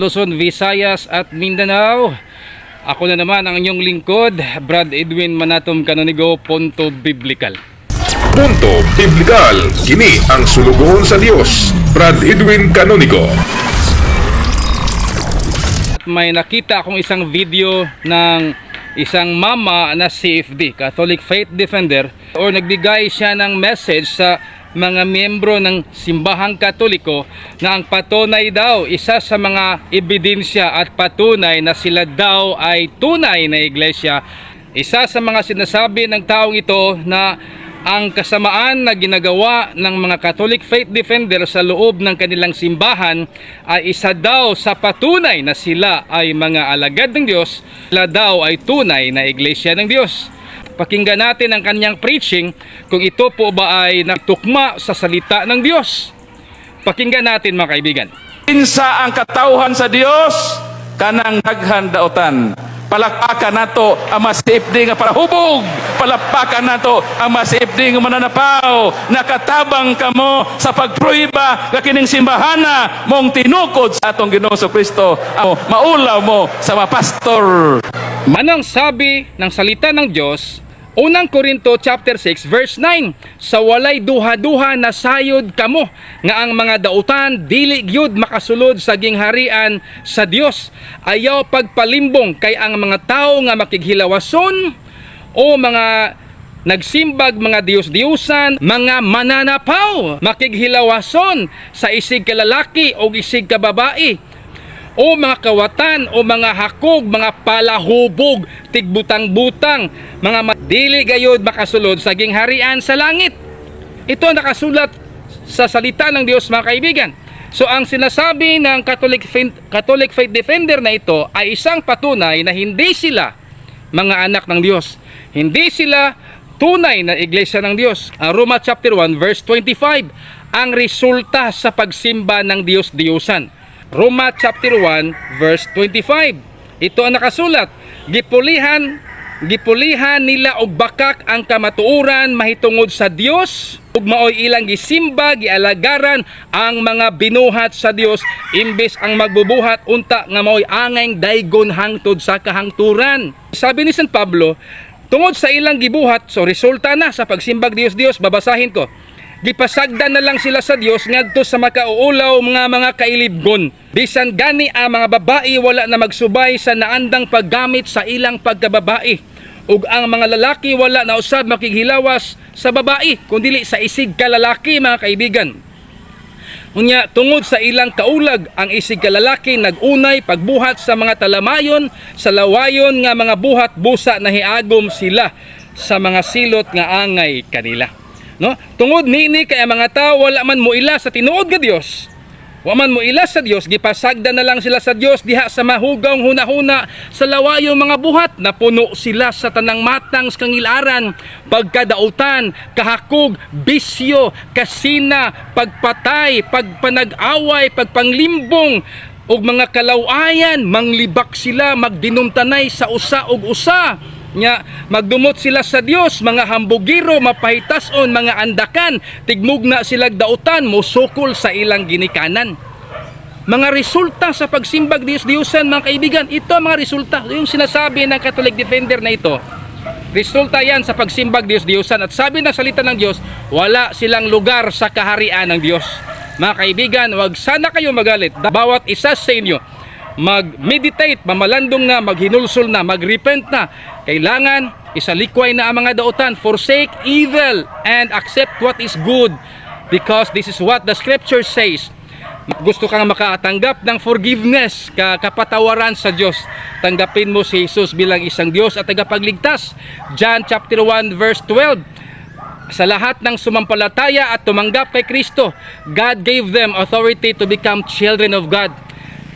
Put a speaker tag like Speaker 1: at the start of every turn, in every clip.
Speaker 1: Luzon, Visayas at Mindanao. Ako na naman ang inyong lingkod, Brad Edwin Manatom Canonigo, Ponto Biblical.
Speaker 2: Punto Biblikal. Kini ang sulugohon sa Dios. Brad Edwin Canonigo.
Speaker 1: May nakita akong isang video ng isang mama na CFD, Catholic Faith Defender, or nagbigay siya ng message sa mga miyembro ng simbahang katoliko na ang patunay daw, isa sa mga ebidensya at patunay na sila daw ay tunay na iglesia. Isa sa mga sinasabi ng taong ito na ang kasamaan na ginagawa ng mga Catholic Faith Defender sa loob ng kanilang simbahan ay isa daw sa patunay na sila ay mga alagad ng Diyos, sila daw ay tunay na iglesia ng Diyos. Pakinggan natin ang kanyang preaching kung ito po ba ay nagtukma sa salita ng Diyos. Pakinggan natin mga kaibigan.
Speaker 3: Kinsa ang katauhan sa Dios kanang daghan daotan. Palakpakan nato ang masipdi nga parahubog. Palakpakan nato ang masipdi nga mananapaw. Nakatabang kamo sa pagpruiba nga kining simbahana mong tinukod sa atong Ginoo Kristo. Maulaw mo sa mga pastor.
Speaker 1: Manang sabi ng salita ng Diyos, Unang Korinto chapter 6 verse 9 Sa walay duha-duha na sayod kamo nga ang mga dautan dili gyud makasulod sa gingharian sa Dios ayaw pagpalimbong kay ang mga tao nga makighilawason o mga nagsimbag mga Diyos-Diyusan, mga mananapaw, makighilawason sa isig kalalaki o isig kababae, o mga kawatan o mga hakog, mga palahubog, tigbutang-butang, mga madili gayod makasulod sa gingharian sa langit. Ito ang nakasulat sa salita ng Diyos mga kaibigan. So ang sinasabi ng Catholic Catholic Faith Defender na ito ay isang patunay na hindi sila mga anak ng Diyos. Hindi sila tunay na iglesia ng Diyos. Ang Roma chapter 1 verse 25 ang resulta sa pagsimba ng Diyos-Diyusan. Roma chapter 1 verse 25. Ito ang nakasulat. Gipulihan gipulihan nila og bakak ang kamatuoran mahitungod sa Dios ug maoy ilang gisimba gialagaran ang mga binuhat sa Dios imbes ang magbubuhat unta nga maoy angay daygon hangtod sa kahangturan. Sabi ni San Pablo, tungod sa ilang gibuhat so resulta na sa pagsimbag Dios Dios babasahin ko gipasagdan na lang sila sa Dios ngadto sa makauulaw mga mga kailibgon. Bisan gani ang mga babae wala na magsubay sa naandang paggamit sa ilang pagkababae. Ug ang mga lalaki wala na usab makighilawas sa babae kundi sa isig kalalaki mga kaibigan. Unya, tungod sa ilang kaulag, ang isig kalalaki nagunay pagbuhat sa mga talamayon, sa lawayon nga mga buhat busa na hiagom sila sa mga silot nga angay kanila. No? Tungod nini kay mga tao wala man mo ila sa tinuod nga Dios. Wa man mo ila sa Dios, gipasagda na lang sila sa Dios diha sa mahugong hunahuna sa lawayong mga buhat na puno sila sa tanang matang kangilaran, pagkadautan, kahakog, bisyo, kasina, pagpatay, pagpanag-away, pagpanglimbong, ug mga kalawayan, manglibak sila, magdinumtanay sa usa ug usa nya magdumot sila sa Dios mga hambugiro mapahitason mga andakan. Tigmugna sila dautan musukol sa ilang ginikanan. Mga resulta sa pagsimbag Dios Diyosan mga kaibigan ito ang mga resulta. Yung sinasabi ng Catholic Defender na ito resulta yan sa pagsimbag Dios Diyosan. At sabi ng salita ng Diyos wala silang lugar sa kaharian ng Diyos. Mga kaibigan wag sana kayo magalit. Bawat isa sa inyo mag-meditate, mamalandong na, maghinulsol na, mag-repent na. Kailangan isalikway na ang mga dautan. Forsake evil and accept what is good because this is what the scripture says. Gusto kang makatanggap ng forgiveness, ka kapatawaran sa Diyos. Tanggapin mo si Jesus bilang isang Diyos at tagapagligtas. John chapter 1 verse 12 sa lahat ng sumampalataya at tumanggap kay Kristo, God gave them authority to become children of God.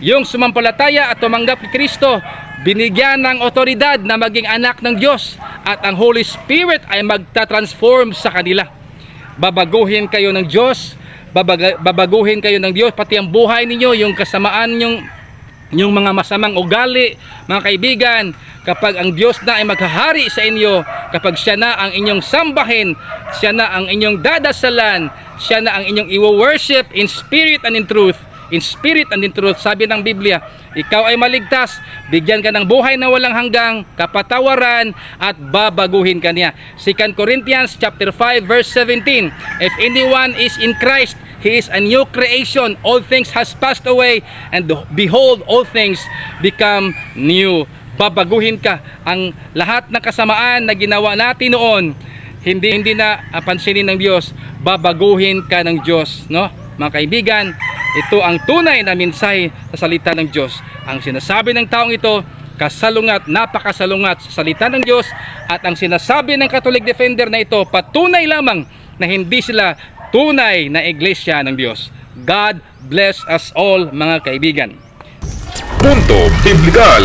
Speaker 1: Yung sumampalataya at tumanggap kay Kristo, binigyan ng otoridad na maging anak ng Diyos at ang Holy Spirit ay magta-transform sa kanila. Babaguhin kayo ng Diyos, babaga- babaguhin kayo ng Diyos, pati ang buhay ninyo, yung kasamaan yung yung mga masamang ugali, mga kaibigan, kapag ang Diyos na ay maghahari sa inyo, kapag siya na ang inyong sambahin, siya na ang inyong dadasalan, siya na ang inyong iwo-worship in spirit and in truth, in spirit and in truth. Sabi ng Biblia, ikaw ay maligtas, bigyan ka ng buhay na walang hanggang, kapatawaran, at babaguhin ka niya. 2 Corinthians chapter 5 verse 17, If anyone is in Christ, he is a new creation. All things has passed away, and behold, all things become new. Babaguhin ka. Ang lahat ng kasamaan na ginawa natin noon, hindi hindi na pansinin ng Diyos, babaguhin ka ng Diyos, no? Mga kaibigan, ito ang tunay na mensahe sa salita ng Diyos. Ang sinasabi ng taong ito, kasalungat, napakasalungat sa salita ng Diyos at ang sinasabi ng Catholic Defender na ito, patunay lamang na hindi sila tunay na iglesia ng Diyos. God bless us all mga kaibigan.
Speaker 2: Punto Biblikal